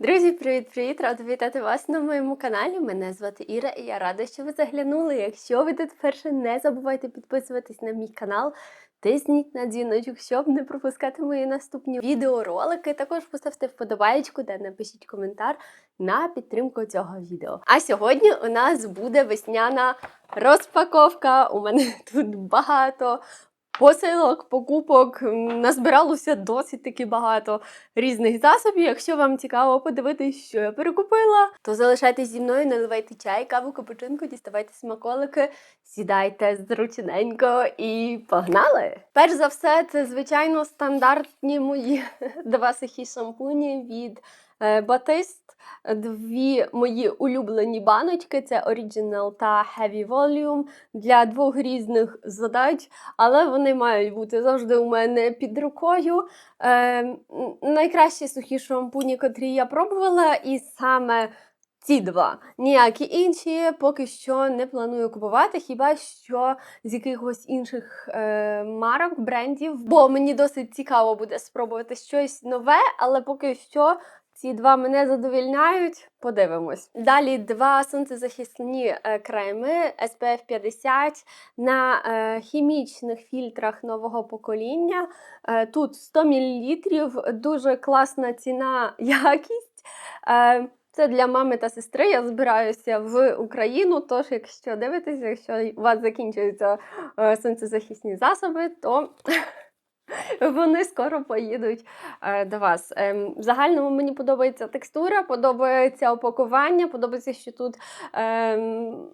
Друзі, привіт-привіт! Рада вітати вас на моєму каналі. Мене звати Іра і я рада, що ви заглянули. Якщо ви тут вперше, не забувайте підписуватись на мій канал. Тисніть на дзвіночок, щоб не пропускати мої наступні відеоролики. Також поставте вподобаєчку та напишіть коментар на підтримку цього відео. А сьогодні у нас буде весняна розпаковка. У мене тут багато посилок, покупок. Назбиралося досить таки багато різних засобів. Якщо вам цікаво подивитись, що я перекупила, то залишайтесь зі мною, наливайте чай, каву, капучинку, діставайте смаколики, сідайте зручненько і погнали! Перш за все, це звичайно стандартні мої два сухі шампуні від е, Batiste. Дві мої улюблені баночки це Original та Heavy Volume для двох різних задач, але вони мають бути завжди у мене під рукою. Е, найкращі сухі шампуні, котрі я пробувала, і саме ці два. Ніякі інші поки що не планую купувати, хіба що з якихось інших е, марок, брендів. Бо мені досить цікаво буде спробувати щось нове, але поки що. Ці два мене задовільняють. Подивимось. Далі два сонцезахисні е, креми SPF 50 на е, хімічних фільтрах нового покоління. Е, тут 100 мл, дуже класна ціна, якість. Це для мами та сестри. Я збираюся в Україну. Тож, якщо дивитесь, якщо у вас закінчуються сонцезахисні засоби, то вони скоро поїдуть е, до вас. Ем, в загальному мені подобається текстура, подобається опакування, подобається, що тут. Ем,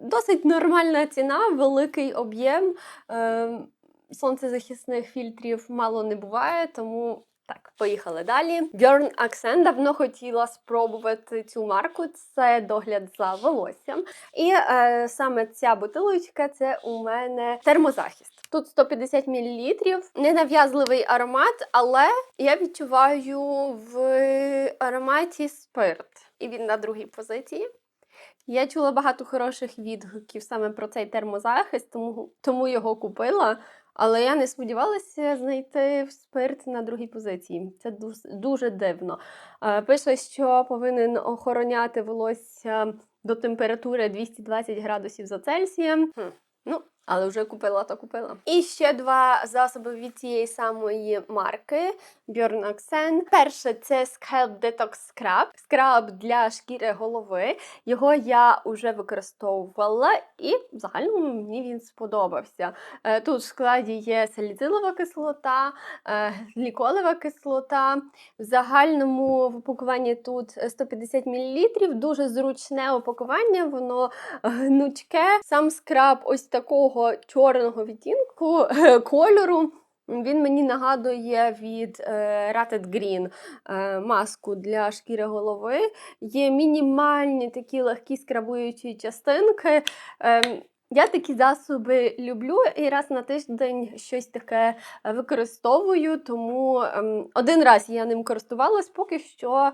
Досить нормальна ціна, великий об'єм. Ем, сонцезахисних фільтрів мало не буває, тому так, поїхали далі. Bjorn Accent давно хотіла спробувати цю марку. Це догляд за волоссям. І е, саме ця бутилочка це у мене термозахист. Тут 150 мл, ненав'язливий аромат, але я відчуваю в ароматі спирт. І він на другій позиції. Я чула багато хороших відгуків саме про цей термозахист, тому, тому його купила. Але я не сподівалася знайти спирт на другій позиції. Це дуже, дивно. Е, Пише, що повинен охороняти волосся до температури 220 градусів за Цельсієм. Хм. Ну, але вже купила, то купила. І ще два засоби від цієї самої марки Bjorn Accent. Перше це Scalp Detox Scrub. Скраб для шкіри голови. Його я вже використовувала, і в загальному мені він сподобався. Е, Тут в складі є саліцилова кислота, е, гліколева кислота. В загальному в упакуванні тут 150 мл. Дуже зручне упакування, воно гнучке. Сам скраб ось такого чорного відтінку е, кольору. Він мені нагадує від е, Rated Green е, маску для шкіри голови. Є мінімальні такі легкі скрабуючі частинки. Е, я такі засоби люблю і раз на тиждень щось таке використовую, тому ем, один раз я ним користувалась, поки що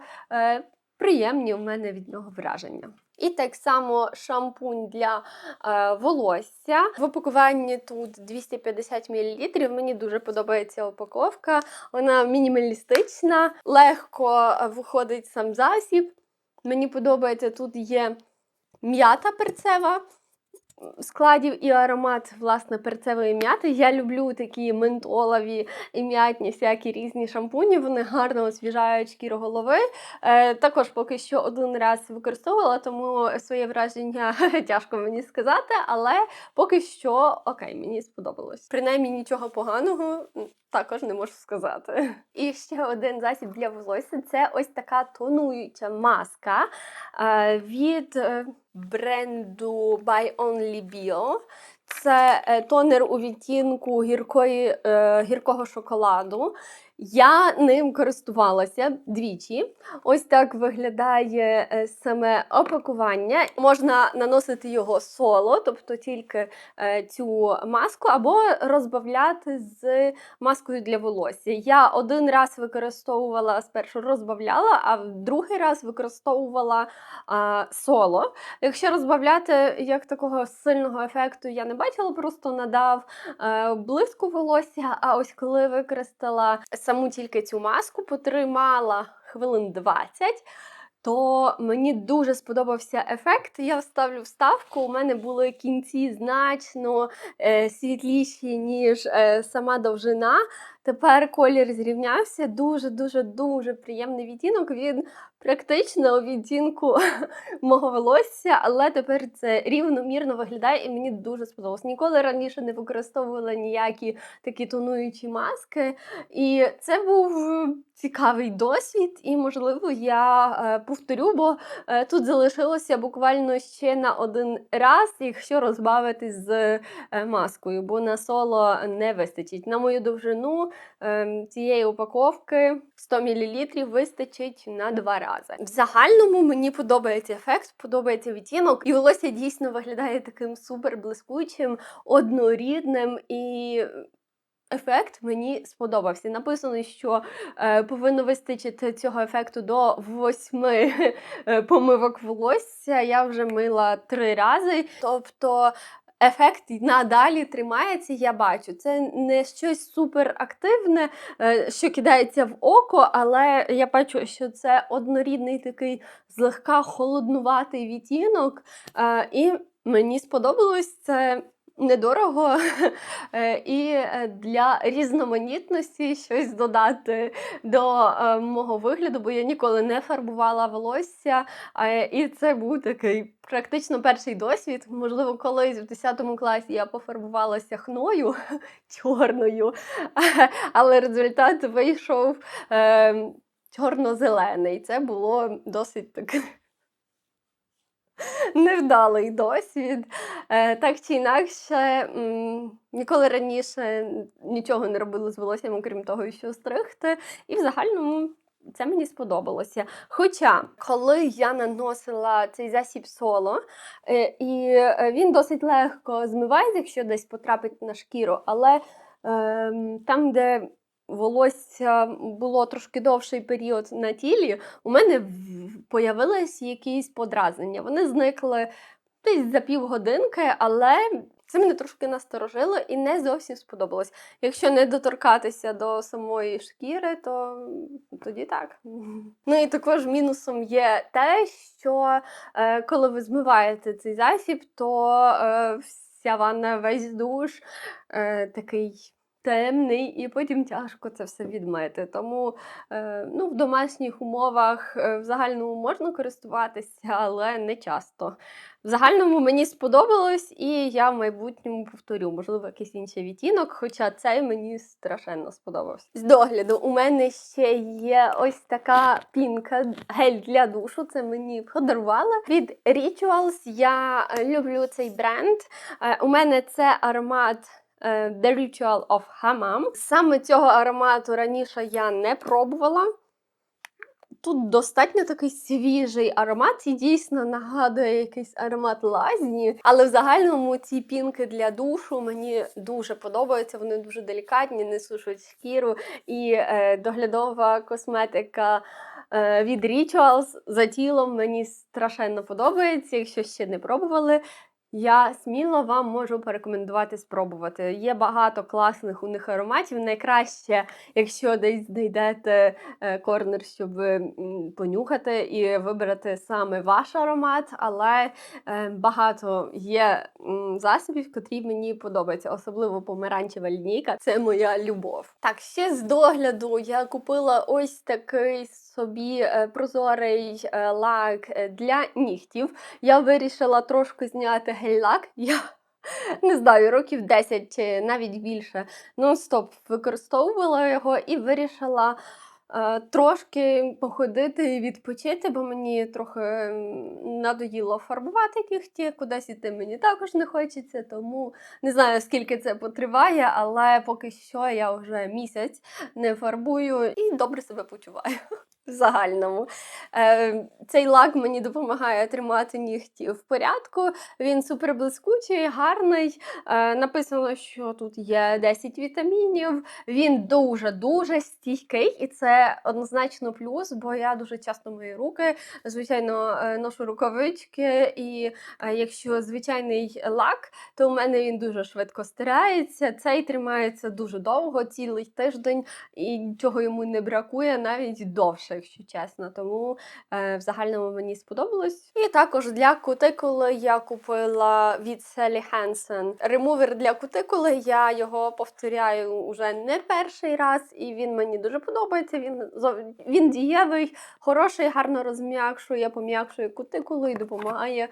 приємні у мене від нього враження. І так само шампунь для е, волосся. В упакуванні тут 250 мл. Мені дуже подобається упаковка. Вона мінімалістична, легко е, виходить сам засіб. Мені подобається, тут є м'ята перцева складів і аромат власне перцевої м'яти. Я люблю такі ментолові і м'ятні всякі різні шампуні. Вони гарно освіжають шкіру голови. Е, також поки що один раз використовувала, тому своє враження тяжко мені сказати, але поки що окей, мені сподобалось. Принаймні нічого поганого. Також не можу сказати. І ще один засіб для волосся це ось така тонуюча маска е, від е, бренду By Only Bio. Це е, тонер у відтінку гіркої, е, гіркого шоколаду. Я ним користувалася двічі. Ось так виглядає е, саме опакування. Можна наносити його соло, тобто тільки е, цю маску, або розбавляти з маскою для волосся. Я один раз використовувала спершу розбавляла, а другий раз використовувала а, соло. Якщо розбавляти як такого сильного ефекту я не бачила, просто надав е, блиску волосся. А ось коли використала саму тільки цю маску, потримала хвилин 20. То мені дуже сподобався ефект. Я вставлю вставку. У мене були кінці значно е, світліші, ніж е, сама довжина. Тепер колір зрівнявся. Дуже дуже приємний відтінок. Він практично у відтінку мого волосся, але тепер це рівномірно виглядає і мені дуже сподобалось. Ніколи раніше не використовувала ніякі такі тонуючі маски. І це був цікавий досвід, і, можливо, я е, повторю, бо е, тут залишилося буквально ще на один раз, якщо розбавити з е, маскою, бо на соло не вистачить. На мою довжину е, цієї упаковки 100 мл вистачить на два рази. В загальному мені подобається ефект, подобається відтінок, і волосся дійсно виглядає таким супер блискучим, однорідним і. Ефект мені сподобався. Написано, що е, повинно вистачити цього ефекту до восьми е, помивок волосся. Я вже мила три рази. Тобто ефект надалі тримається, я бачу. Це не щось суперактивне, е, що кидається в око, але я бачу, що це однорідний такий злегка холоднуватий відтінок. Е, і мені сподобалось це. Недорого е, і е, для різноманітності щось додати до е, мого вигляду, бо я ніколи не фарбувала волосся. І це був такий практично перший досвід. Можливо, колись в 10 класі я пофарбувалася хною чорною, але результат вийшов е, чорно-зелений. Це було досить таке невдалий досвід. Е, Так чи інакше, ніколи раніше нічого не робила з волоссям, окрім того, що стригти. І в загальному це мені сподобалося. Хоча, коли я наносила цей засіб соло, е, і е, він досить легко змивається, якщо десь потрапить на шкіру, але ем, там, де волосся було трошки довший період на тілі, у мене появились якісь подразнення. Вони зникли десь за півгодинки, але це мене трошки насторожило і не зовсім сподобалось. Якщо не доторкатися до самої шкіри, то тоді так. Ну і також мінусом є те, що е, коли ви змиваєте цей засіб, то е, вся ванна, весь душ е, такий. Темний, і потім тяжко це все відмити. Тому е, ну, в домашніх умовах е, в загальному можна користуватися, але не часто. В загальному мені сподобалось, і я в майбутньому повторю, можливо, якийсь інший відтінок, хоча цей мені страшенно сподобався. З догляду у мене ще є ось така пінка, гель для душу. Це мені подарували. Від Rituals я е, люблю цей бренд. У мене це аромат. Е, The Ritual of Hammam. Саме цього аромату раніше я не пробувала. Тут достатньо такий свіжий аромат і дійсно нагадує якийсь аромат лазні. Але в загальному ці пінки для душу мені дуже подобаються. Вони дуже делікатні, не сушать шкіру. І е, доглядова косметика е, від Rituals за тілом мені страшенно подобається. Якщо ще не пробували, я сміло вам можу порекомендувати спробувати. Є багато класних у них ароматів. Найкраще, якщо десь знайдете е, корнер, щоб понюхати і вибрати саме ваш аромат, але е, багато є засобів, котрі мені подобаються, особливо помаранчева лінійка. Це моя любов. Так, ще з догляду я купила ось такий собі е, прозорий е, лак е, для нігтів. Я вирішила трошки зняти гель-лак. Я не знаю, років 10 чи навіть більше нон-стоп використовувала його і вирішила трошки походити і відпочити, бо мені трохи надоїло фарбувати кігті, кудись іти мені також не хочеться, тому не знаю, скільки це потриває, але поки що я вже місяць не фарбую і добре себе почуваю. В загальному. Е, цей лак мені допомагає тримати нігті в порядку. Він супер блискучий, гарний. Е, написано, що тут є 10 вітамінів. Він дуже-дуже стійкий, і це однозначно плюс, бо я дуже часто мої руки, звичайно, е, ношу рукавички, і якщо звичайний лак, то у мене він дуже швидко стирається. Цей тримається дуже довго, цілий тиждень, і нічого йому не бракує навіть довше. Хороша, якщо чесно. Тому е, в загальному мені сподобалось. І також для кутикули я купила від Sally Hansen ремувер для кутикули. Я його повторяю уже не перший раз, і він мені дуже подобається. Він він дієвий, хороший, гарно розм'якшує, пом'якшує кутикулу і допомагає е,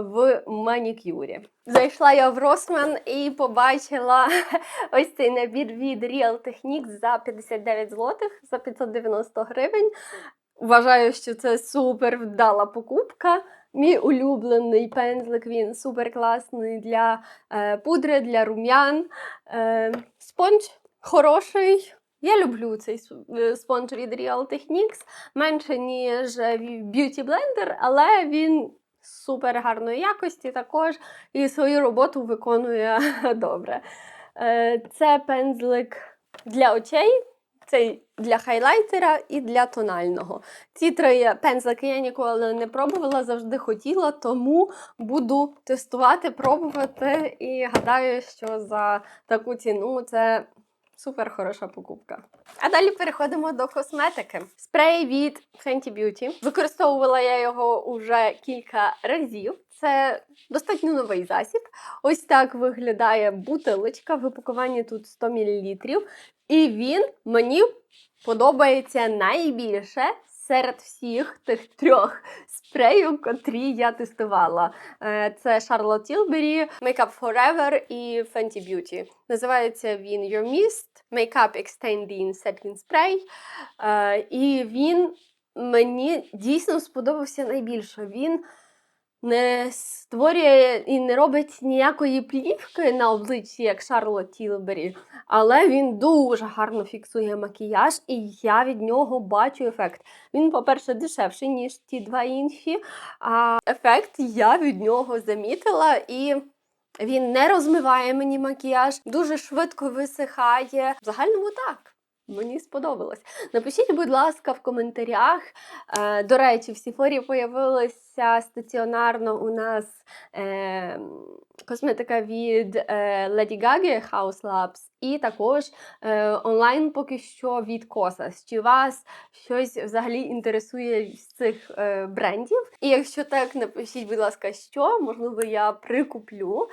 в манікюрі. Зайшла я в Росман і побачила ось цей набір від Real Techniques за 59 злотих, за 590 гривень. Вважаю, що це супер вдала покупка. Мій улюблений пензлик, він супер класний для е, пудри, для рум'ян. Е, спонж хороший. Я люблю цей е, спонж від Real Techniques менше, ніж Beauty Blender, але він супер гарної якості також і свою роботу виконує добре. Е, Це пензлик для очей, цей для хайлайтера і для тонального. Ці три пензлики я ніколи не пробувала, завжди хотіла, тому буду тестувати, пробувати і гадаю, що за таку ціну це супер хороша покупка. А далі переходимо до косметики. Спрей від Fenty Beauty. Використовувала я його уже кілька разів. Це достатньо новий засіб. Ось так виглядає бутилочка. В упакуванні тут 100 мл. І він мені подобається найбільше серед всіх тих трьох спреїв, котрі я тестувала. Е, Це Charlotte Tilbury, Makeup Forever і Fenty Beauty. Називається він Your Mist Makeup Extending Setting Spray. Е, І він мені дійсно сподобався найбільше. Він не створює і не робить ніякої плівки на обличчі, як Шарлот Тілбері, але він дуже гарно фіксує макіяж, і я від нього бачу ефект. Він, по-перше, дешевший, ніж ті два інші. А ефект я від нього замітила і. Він не розмиває мені макіяж, дуже швидко висихає. В загальному так. Мені сподобалось. Напишіть, будь ласка, в коментарях. Е, до речі, в Сіфорі появилася стаціонарно у нас е, косметика від е, Lady Gaga House Labs і також е, онлайн поки що від Kosas. Чи вас щось взагалі інтересує з цих е, брендів? І якщо так, напишіть, будь ласка, що можливо я прикуплю.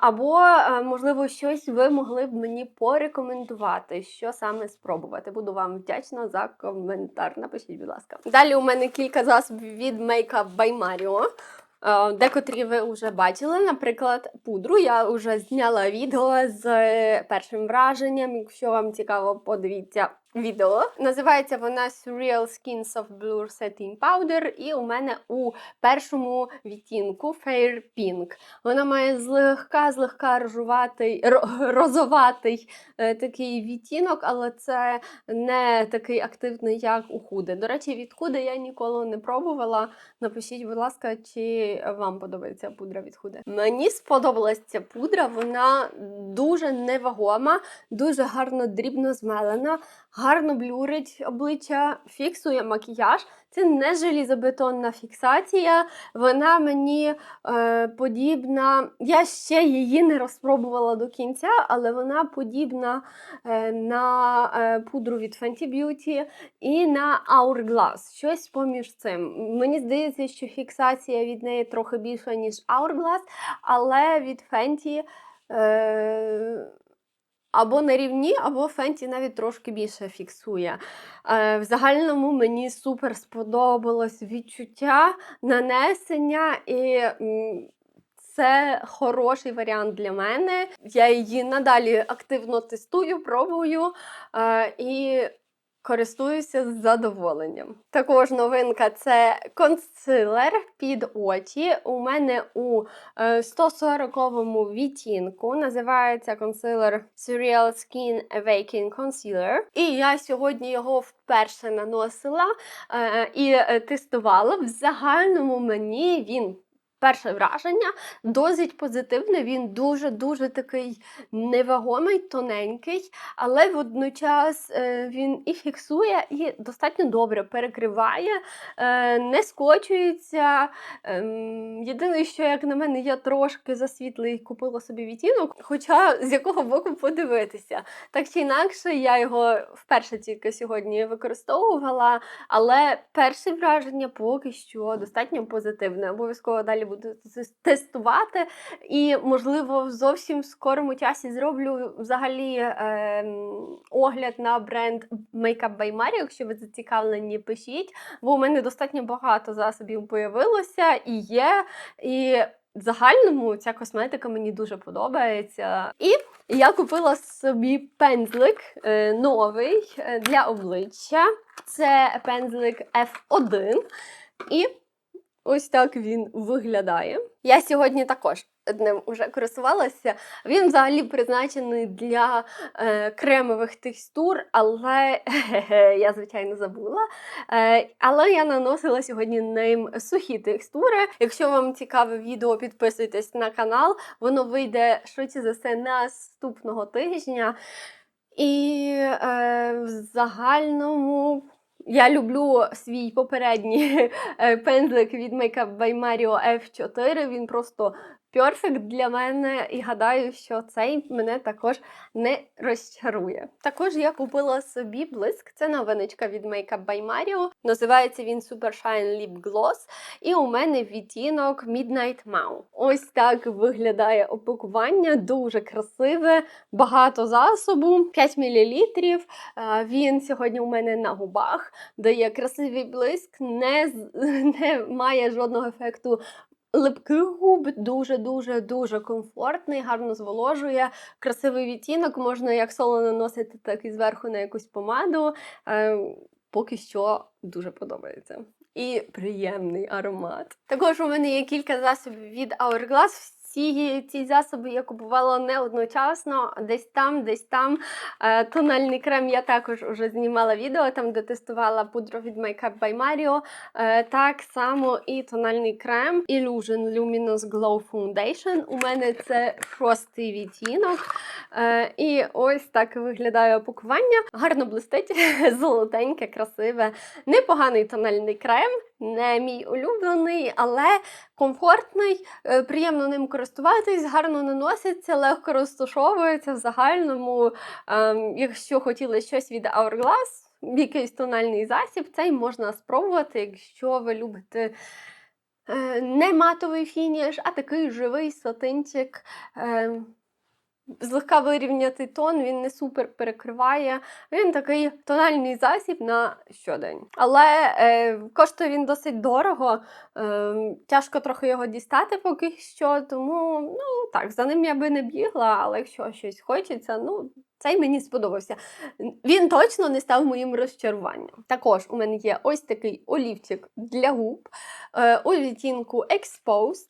Або, можливо, щось ви могли б мені порекомендувати, що саме спробувати. Буду вам вдячна за коментар. Напишіть, будь ласка. Далі у мене кілька засобів від by Mario. Е, Декотрі ви вже бачили, наприклад, пудру. Я вже зняла відео з е, першим враженням. Якщо вам цікаво, подивіться відео. Називається вона Surreal Skin Soft Blur Setting Powder, і у мене у першому відтінку Fair Pink. Вона має злегка злегка рожуватий, ро- розоватий е, такий відтінок, але це не такий активний, як у худи. До речі, від худи я ніколи не пробувала. Напишіть, будь ласка, чи вам подобається пудра від худи. Мені сподобалась ця пудра, вона дуже невагома, дуже гарно дрібно змелена, гарно блюрить обличчя, фіксує макіяж. Це не желізобетонна фіксація, вона мені е, подібна. Я ще її не розпробувала до кінця, але вона подібна е, на е, пудру від Fenty Beauty і на Hourglass. Щось поміж цим. Мені здається, що фіксація від неї трохи більша, ніж Hourglass, але від Fenty е, або на рівні, або Фенті навіть трошки більше фіксує. Е, в загальному мені супер сподобалось відчуття нанесення і. це хороший варіант для мене. Я її надалі активно тестую, пробую е, і користуюся з задоволенням. Також новинка це консилер під очі. У мене у е, 140-му відтінку називається консилер Surreal Skin Awakening Concealer. І я сьогодні його вперше наносила е, і е, тестувала. В загальному мені він Перше враження досить позитивне. Він дуже-дуже такий невагомий, тоненький, але водночас е, він і фіксує, і достатньо добре перекриває, е, не скочується. Ем, Єдине, що, як на мене, я трошки засвітлий купила собі відтінок, хоча з якого боку подивитися. Так чи інакше, я його вперше тільки сьогодні використовувала, але перше враження поки що достатньо позитивне. Обов'язково далі буду тес- тестувати. І, можливо, в зовсім скорому часі зроблю взагалі ем, огляд на бренд Makeup by Mario. Якщо ви зацікавлені, пишіть, бо у мене достатньо багато засобів появилося і є. І в загальному ця косметика мені дуже подобається. І я купила собі пензлик е, новий е, для обличчя. Це пензлик F1. І ось так він виглядає. Я сьогодні також ним уже користувалася. Він взагалі призначений для е, кремових текстур, але я, звичайно, забула. Е, але я наносила сьогодні ним сухі текстури. Якщо вам цікаве відео, підписуйтесь на канал. Воно вийде швидше за все наступного тижня. І е, в загальному я люблю свій попередній е, пензлик від Makeup by Mario F4. Він просто перфект для мене, і гадаю, що цей мене також не розчарує. Також я купила собі блиск. Це новиночка від Makeup by Mario. Називається він Super Shine Lip Gloss. І у мене відтінок Midnight Mau. Ось так виглядає опакування, дуже красиве, багато засобу, 5 мл. Він сьогодні у мене на губах, дає красивий блиск, не, не має жодного ефекту. Липких губ дуже-дуже дуже комфортний, гарно зволожує. Красивий відтінок, можна як соло наносити, так і зверху на якусь помаду. Е, поки що дуже подобається. І приємний аромат. Також у мене є кілька засобів від Hourglass. Всі ці засоби я купувала не одночасно, десь там, десь там. Е, Тональний крем я також вже знімала відео, там де тестувала пудру від Makeup by Mario. Е, Так само і тональний крем Illusion Luminous Glow Foundation. У мене це шостий відтінок. Е, І ось так виглядає опакування. Гарно блистить, золотеньке, красиве, непоганий тональний крем. Не мій улюблений, але комфортний, е, приємно ним користуватись, гарно наноситься, легко розташовується в загальному. Ем, Якщо хотіли щось від Hourglass, якийсь тональний засіб, цей можна спробувати, якщо ви любите. е, Не матовий фініш, а такий живий сатинчик. Злегка вирівняти тон, він не супер перекриває. Він такий тональний засіб на щодень. Але е, коштує він досить дорого. Е, тяжко трохи його дістати поки що. Тому ну так, за ним я би не бігла, але якщо щось хочеться, ну. Цей мені сподобався. Він точно не став моїм розчаруванням. Також у мене є ось такий олівчик для губ е, у відтінку Exposed.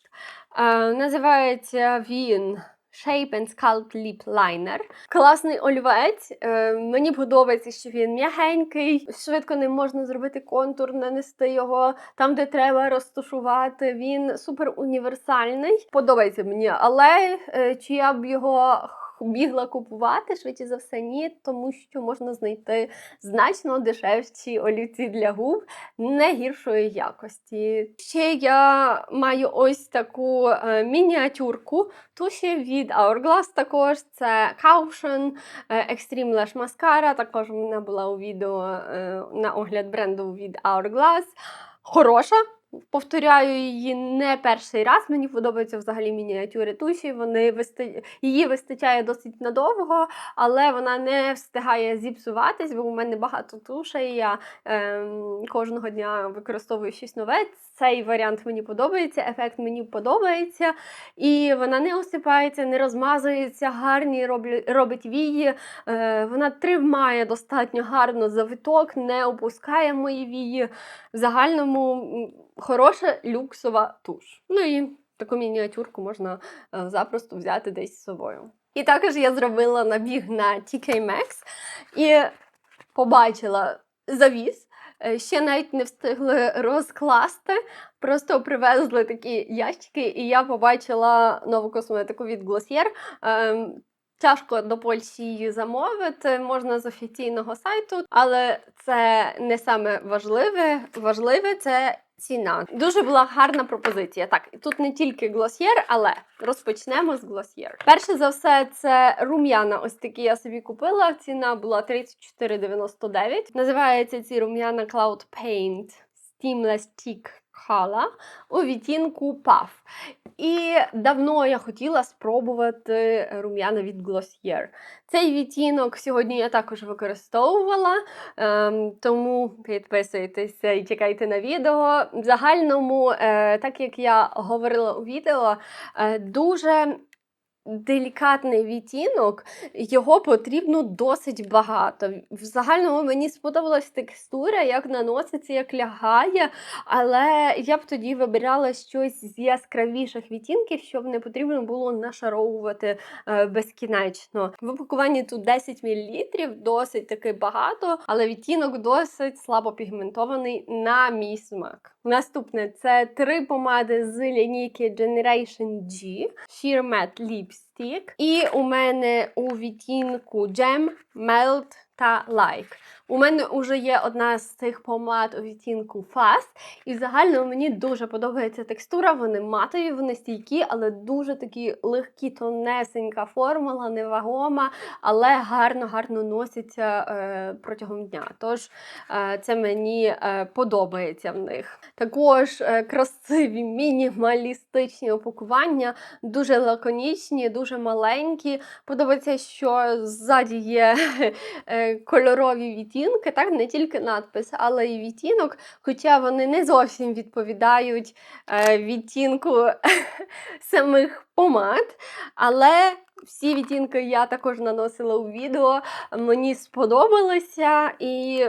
Е, називається він Shape and Sculpt Lip Liner. Класний олівець. Е, мені подобається, що він м'ягенький, швидко не можна зробити контур, нанести його там, де треба розташувати. Він супер універсальний. Подобається мені, але е, чи я б його бігла купувати, швидше за все, ні, тому що можна знайти значно дешевші олівці для губ не гіршої якості. Ще я маю ось таку е, мініатюрку туші від Hourglass також. Це Caution е, Extreme Lash Mascara. Також мене була у відео е, на огляд бренду від Hourglass. Хороша. Повторяю її не перший раз. Мені подобаються взагалі мініатюри туші. Вони висти... Її вистачає досить надовго, але вона не встигає зіпсуватись, бо у мене багато тушей. Я ем, кожного дня використовую щось нове. Цей варіант мені подобається, ефект мені подобається. І вона не осипається, не розмазується, гарні роблю, робить вії. Е, вона тримає достатньо гарно завиток, не опускає мої вії. В загальному хороша люксова туш. Ну і таку мініатюрку можна е, запросто взяти десь з собою. І також я зробила набіг на TK Maxx і побачила завіс. Е, Ще навіть не встигли розкласти. Просто привезли такі ящики, і я побачила нову косметику від Glossier. Ем, Тяжко до Польщі її замовити, можна з офіційного сайту, але це не саме важливе. Важливе це ціна. Дуже була гарна пропозиція. Так, і тут не тільки глосьєр, але розпочнемо з глосьєр. Перше за все, це рум'яна. Ось такі я собі купила. Ціна була 34,99. Називаються ці рум'яна Cloud Paint Steamless Stick Color у відтінку Паф. І давно я хотіла спробувати рум'яна від Glossier. Цей відтінок сьогодні я також використовувала, ем, тому підписуйтеся і чекайте на відео. В загальному, е, так як я говорила у відео, е, дуже делікатний відтінок, його потрібно досить багато. В загальному мені сподобалась текстура, як наноситься, як лягає, але я б тоді вибирала щось з яскравіших відтінків, щоб не потрібно було нашаровувати е, безкінечно. В упакуванні тут 10 мл, досить таки багато, але відтінок досить слабо пігментований на мій смак. Наступне це три помади з лінійки Generation G Sheer Matte Lipstick. І у мене у відтінку Gem, Melt та Like. У мене вже є одна з цих помад у відтінку Fast, і загально мені дуже подобається текстура. Вони матові, вони стійкі, але дуже такі легкі, тонесенька формула, невагома, але гарно-гарно носяться е, протягом дня. Тож е, це мені е, подобається в них. Також е, красиві мінімалістичні упакування, дуже лаконічні, дуже маленькі. Подобається, що ззаді є е, кольорові відтінки, так не тільки надпис, але й відтінок. Хоча вони не зовсім відповідають е, відтінку самих помад. Але всі відтінки я також наносила у відео. Мені сподобалося і.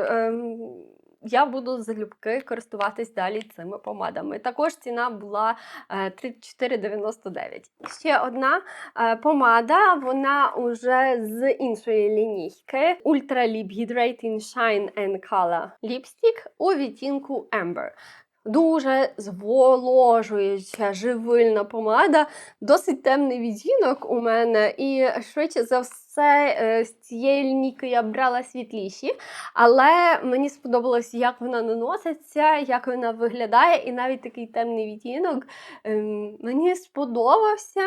Я буду залюбки користуватись далі цими помадами. Також ціна була е, 34,99. Ще одна е, помада, вона уже з іншої лінійки Ultra Lip Hydrating Shine and Color Lipstick у відтінку Amber. Дуже зволожуюча живильна помада, досить темний відтінок у мене, і швидше за все е, з цієї лінійки я брала світліші, але мені сподобалось, як вона наноситься, як вона виглядає, і навіть такий темний відтінок ем, мені сподобався,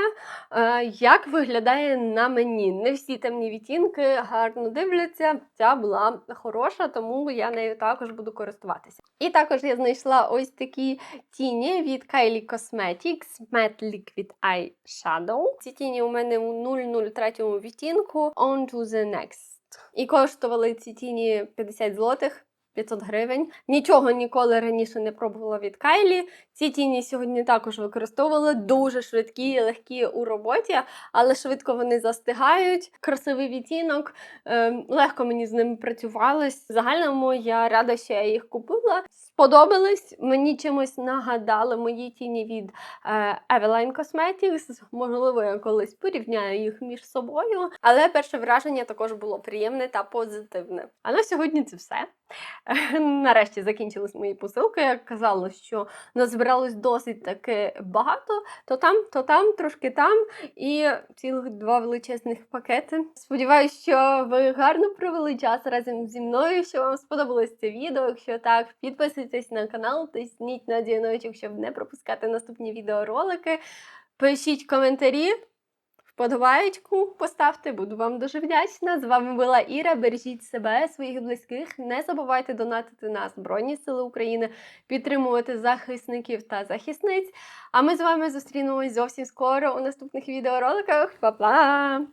е, як виглядає на мені. Не всі темні відтінки гарно дивляться. Ця була хороша, тому я нею також буду користуватися. І також я знайшла ось такі тіні від Kylie Cosmetics Matte Liquid Eye Shadow. Ці тіні у мене у 003 відтінку On to the Next. І коштували ці тіні 50 злотих. 500 гривень. Нічого ніколи раніше не пробувала від Кайлі. Ці тіні сьогодні також використовувала дуже швидкі легкі у роботі, але швидко вони застигають. Красивий відтінок, ем, легко мені з ними працювалось. В загальному я рада, що я їх купила. Сподобались, мені чимось нагадали мої тіні від е, Eveline Cosmetics. Можливо, я колись порівняю їх між собою. Але перше враження також було приємне та позитивне. А на сьогодні це все. Нарешті закінчились мої посилки. Я казала, що назбиралось досить таки багато. То там, то там, трошки там, і цілих два величезних пакети. Сподіваюсь, що ви гарно провели час разом зі мною, що вам сподобалось це відео. Якщо так, підписуйтесь на канал, тисніть на дзвіночок, щоб не пропускати наступні відеоролики. Пишіть коментарі. Вподобаєчку поставте, буду вам дуже вдячна. З вами була Іра. Бережіть себе, своїх близьких. Не забувайте донатити на Збройні Сили України, підтримувати захисників та захисниць. А ми з вами зустрінемось зовсім скоро у наступних відеороликах. Па-па!